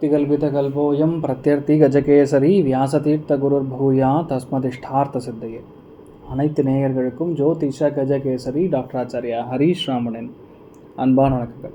கல்பிதகல்போயம் பிரத்யர்த்தி கஜகேசரி வியாசதீர்த்த குருர் பூயா தஸ்மதிஷ்டார்த்த சித்தையே அனைத்து நேயர்களுக்கும் ஜோதிஷ கஜகேசரி டாக்டர் ஆச்சாரியா ஹரீஷ் ராமனின் அன்பான வணக்கங்கள்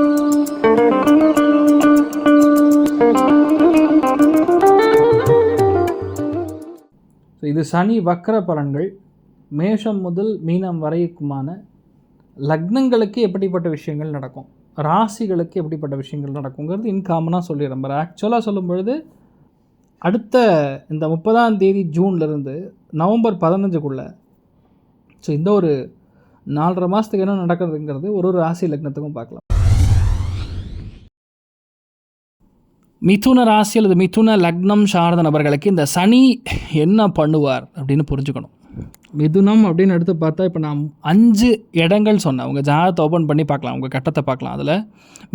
இது சனி வக்கர பலன்கள் மேஷம் முதல் மீனம் வரைக்குமான லக்னங்களுக்கு எப்படிப்பட்ட விஷயங்கள் நடக்கும்? ராசிகளுக்கு எப்படிப்பட்ட விஷயங்கள் நடக்குங்கிறது இன்காமனாக சொல்லிடுறேன். பட் ஆக்சுவலாக சொல்லும் பொழுது அடுத்த இந்த முப்பதாம் தேதி ஜூன்லேருந்து நவம்பர் பதினஞ்சுக்குள்ளே ஸோ இந்த ஒரு நாலரை மாதத்துக்கு என்ன நடக்கிறதுங்கிறது ஒரு ஒரு ராசி லக்னத்துக்கும் பார்க்கலாம். மிதுன ராசி அல்லது மிதுன லக்னம் சார்ந்த நபர்களுக்கு இந்த சனி என்ன பண்ணுவார் அப்படின்னு புரிஞ்சுக்கணும். மிதுனம் அப்படின்னு எடுத்து பார்த்தா இப்போ நான் அஞ்சு இடங்கள் சொன்னேன் உங்கள் ஜாதகத்தை ஓப்பன் பண்ணி பார்க்கலாம் உங்கள் கட்டத்தை பார்க்கலாம். அதில்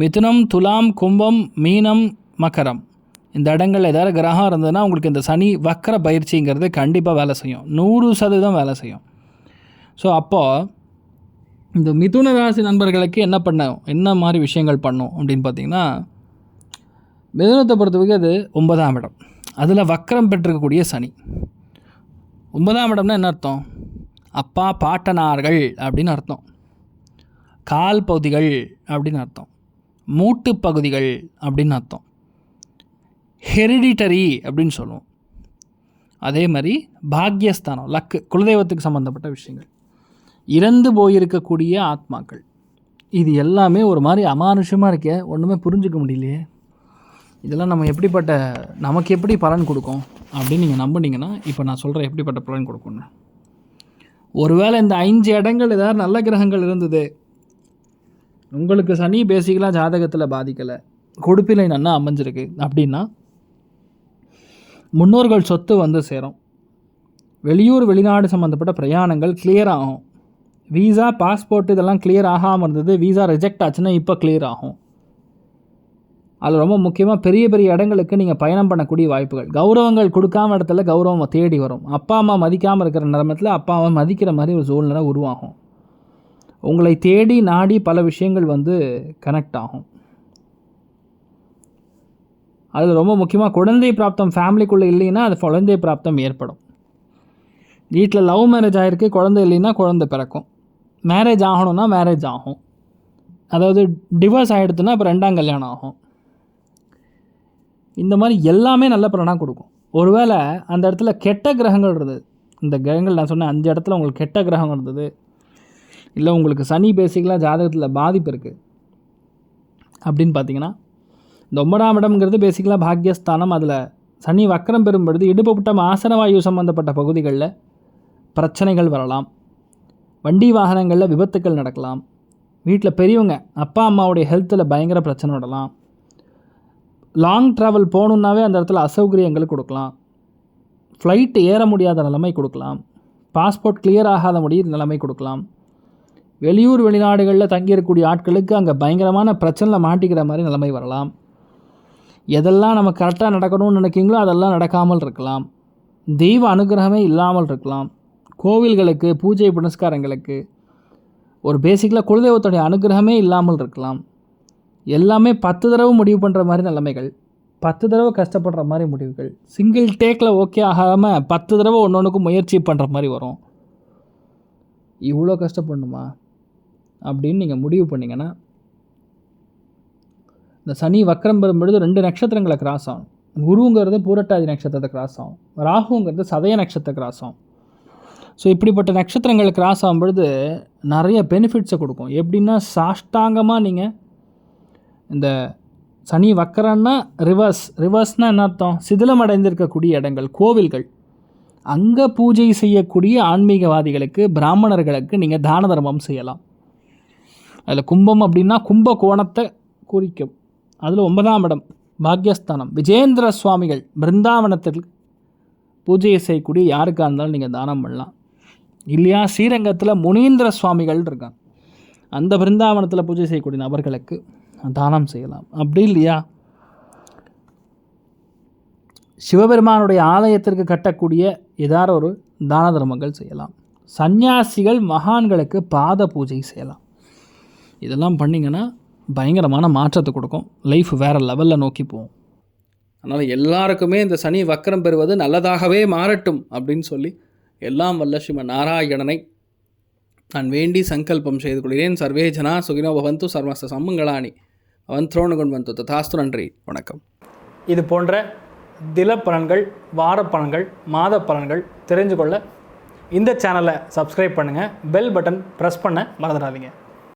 மிதுனம் துலாம் கும்பம் மீனம் மக்கரம் இந்த இடங்களில் ஏதாவது கிரகம் இருந்ததுன்னா உங்களுக்கு இந்த சனி வக்கர பயிற்சிங்கிறது கண்டிப்பாக வேலை செய்யும். நூறு சதவீதம் வேலை செய்யும். ஸோ அப்போது இந்த மிதுன ராசி நண்பர்களுக்கு என்ன பண்ணும் என்ன மாதிரி விஷயங்கள் பண்ணும் அப்படின்னு பார்த்தீங்கன்னா மிதுனத்தை பொறுத்தவரைக்கும் அது ஒன்பதாம் இடம். அதில் வக்கரம் பெற்றிருக்கக்கூடிய சனி. ஒன்பதாம் இடம்னா என்ன அர்த்தம்? அப்பா பாட்டனார்கள் அப்படின்னு அர்த்தம். கால் பகுதிகள் அப்படின்னு அர்த்தம். மூட்டு பகுதிகள் அப்படின்னு அர்த்தம். ஹெரிடிட்டரி அப்படின்னு சொல்லுவோம். அதே மாதிரி பாக்யஸ்தானம் லக்கு குலதெய்வத்துக்கு சம்மந்தப்பட்ட விஷயங்கள். இறந்து போயிருக்கக்கூடிய ஆத்மாக்கள். இது எல்லாமே ஒரு மாதிரி அமானுஷமாக இருக்க ஒன்றுமே புரிஞ்சுக்க முடியலையே. இதெல்லாம் நம்ம எப்படிப்பட்ட நமக்கு எப்படி பலன் கொடுக்கும் அப்படின்னு நீங்கள் நம்புனீங்கன்னா இப்போ நான் சொல்கிறேன் எப்படிப்பட்ட பலன் கொடுக்கும்னு. ஒருவேளை இந்த அஞ்சு இடங்கள் ஏதாவது நல்ல கிரகங்கள் இருந்தது. உங்களுக்கு சனி பேசிக்கலாம் ஜாதகத்தில் பாதிக்கலை. கொடுப்பிலை நன்னா அமைஞ்சிருக்கு. அப்படின்னா முன்னோர்கள் சொத்து வந்து சேரும். வெளியூர் வெளிநாடு சம்மந்தப்பட்ட பிரயாணங்கள் கிளியர் ஆகும். வீசா பாஸ்போர்ட் இதெல்லாம் கிளியர் ஆகாமல் இருந்தது. வீசா ரிஜெக்ட் ஆச்சுன்னா இப்போ கிளியர் ஆகும். அதில் ரொம்ப முக்கியமாக பெரிய பெரிய இடங்களுக்கு நீங்கள் பயணம் பண்ணக்கூடிய வாய்ப்புகள். கௌரவங்கள் கொடுக்காம இடத்துல கௌரவம் தேடி வரும். அப்பா அம்மா மதிக்காமல் இருக்கிற நேரத்தில் அப்பா அம்மா மதிக்கிற மாதிரி ஒரு சூழ்நிலை உருவாகும். உங்களை தேடி நாடி பல விஷயங்கள் வந்து கனெக்ட் ஆகும். அதில் ரொம்ப முக்கியமாக குழந்தை பிராப்தம் ஃபேமிலிக்குள்ளே இல்லைன்னா அது குழந்தை பிராப்தம் ஏற்படும். வீட்டில் லவ் மேரேஜ் ஆகிருக்கு குழந்தை இல்லைன்னா குழந்தை பிறக்கும். மேரேஜ் ஆகணும்னா மேரேஜ் ஆகும். அதாவது டிவோர்ஸ் ஆகிடுதுன்னா இப்போ ரெண்டாம் கல்யாணம் ஆகும். இந்த மாதிரி எல்லாமே நல்ல பலனாக கொடுக்கும். ஒருவேளை அந்த இடத்துல கெட்ட கிரகங்கள் இருந்தது. இந்த கிரகங்கள் நான் சொன்னேன் அஞ்சு இடத்துல உங்களுக்கு கெட்ட கிரகம் இருந்தது. இல்லை உங்களுக்கு சனி பேசிக்கலாக ஜாதகத்தில் பாதிப்பு இருக்குது அப்படின்னு பார்த்தீங்கன்னா இந்த ஒன்பதாம் இடம்ங்கிறது பேசிக்கலாக பாக்யஸ்தானம். அதில் சனி வக்கரம் பெறும் பொழுது இடுப்புப்பட்டம் ஆசனவாயு சம்மந்தப்பட்ட பகுதிகளில் பிரச்சனைகள் வரலாம். வண்டி வாகனங்களில் விபத்துக்கள் நடக்கலாம். வீட்டில் பெரியவங்க அப்பா அம்மாவுடைய ஹெல்த்தில் பயங்கர பிரச்சனை வரலாம். லாங் ட்ராவல் போகணுன்னாவே அந்த இடத்துல அசௌகரியங்கள் கொடுக்கலாம். ஃப்ளைட்டு ஏற முடியாத நிலைமை கொடுக்கலாம். பாஸ்போர்ட் கிளியர் ஆகாத முடிய நிலைமை கொடுக்கலாம். வெளியூர் வெளிநாடுகளில் தங்கியிருக்கக்கூடிய ஆட்களுக்கு அங்கே பயங்கரமான பிரச்சனையில் மாட்டிக்கிற மாதிரி நிலைமை வரலாம். எதெல்லாம் நம்ம கரெக்டாக நடக்கணும்னு நினைக்கிங்களோ அதெல்லாம் நடக்காமல் இருக்கலாம். தெய்வ அனுகிரகமே இல்லாமல் இருக்கலாம். கோவில்களுக்கு பூஜை புனஸ்காரங்களுக்கு ஒரு பேசிக்கில் குலதெய்வத்துடைய அனுகிரகமே இல்லாமல் இருக்கலாம். எல்லாமே பத்து தடவை முடிவு பண்ணுற மாதிரி நிலைமைகள். பத்து தடவை கஷ்டப்படுற மாதிரி முடிவுகள். சிங்கிள் டேக்கில் ஓகே ஆகாமல் பத்து தடவை ஒன்று ஒன்றுக்கும் முயற்சி பண்ணுற மாதிரி வரும். இவ்வளோ கஷ்டப்படணுமா? அப்படின்னு நீங்கள் முடிவு பண்ணிங்கன்னா இந்த சனி வக்கரம் பெறும்பொழுது ரெண்டு நட்சத்திரங்களை கிராஸ் ஆகும். குருங்கிறது பூரட்டாதி நட்சத்திரத்தை கிராஸ் ஆகும். ராகுங்கிறது சதய நட்சத்திர கிராஸ் ஆகும். ஸோ இப்படிப்பட்ட நட்சத்திரங்கள் கிராஸ் ஆகும்பொழுது நிறைய பெனிஃபிட்ஸை கொடுக்கும். எப்படின்னா சாஷ்டாங்கமாக நீங்கள் இந்த சனி வக்கரன்னா ரிவர்ஸ் ரிவர்ஸ்னால் என்ன அர்த்தம்? சிதிலமடைந்திருக்கக்கூடிய இடங்கள் கோவில்கள். அங்கே பூஜை செய்யக்கூடிய ஆன்மீகவாதிகளுக்கு பிராமணர்களுக்கு நீங்கள் தான தர்மம் செய்யலாம். அதில் கும்பம் அப்படின்னா கும்ப கோணத்தை குறிக்கும். அதில் ஒன்பதாம் இடம் பாக்யஸ்தானம். விஜேந்திர சுவாமிகள் பிருந்தாவனத்தில் பூஜையை செய்யக்கூடிய யாருக்காக இருந்தாலும் நீங்கள் தானம் பண்ணலாம். இல்லையா? ஸ்ரீரங்கத்தில் முனீந்திர சுவாமிகள் இருக்காங்க. அந்த பிருந்தாவனத்தில் பூஜை செய்யக்கூடிய நபர்களுக்கு தானம் செய்யலாம். அப்படி இல்லையா? சிவபெருமானுடைய ஆலயத்திற்கு கட்டக்கூடிய ஏதாவது ஒரு தான தர்மங்கள் செய்யலாம். சந்நியாசிகள் மகான்களுக்கு பாத பூஜை செய்யலாம். இதெல்லாம் பண்ணிங்கன்னா பயங்கரமான மாற்றத்தை கொடுக்கும். லைஃப் வேறு லெவலில் நோக்கி போகும். அதனால் எல்லாருக்குமே இந்த சனி வக்கரம் பெறுவது நல்லதாகவே மாறட்டும் அப்படின்னு சொல்லி எல்லாம் வல்ல ஸ்ரீம நாராயணனை நான் வேண்டி சங்கல்பம் செய்து கொள்கிறேன். சர்வே ஜனா சுகினோ பவந்து சர்வச சம்மங்களானி அவன் த்ரோனு கொண்டு வந்து ததாஸ்து நன்றி. வணக்கம். இது போன்ற தில பலன்கள் வார பலன்கள் மாத பலன்கள் தெரிஞ்சு கொள்ள இந்த சேனலை சப்ஸ்கிரைப் பண்ணுங்கள் பெல் பட்டன் ப்ரெஸ் பண்ண மறந்துடாதீங்க.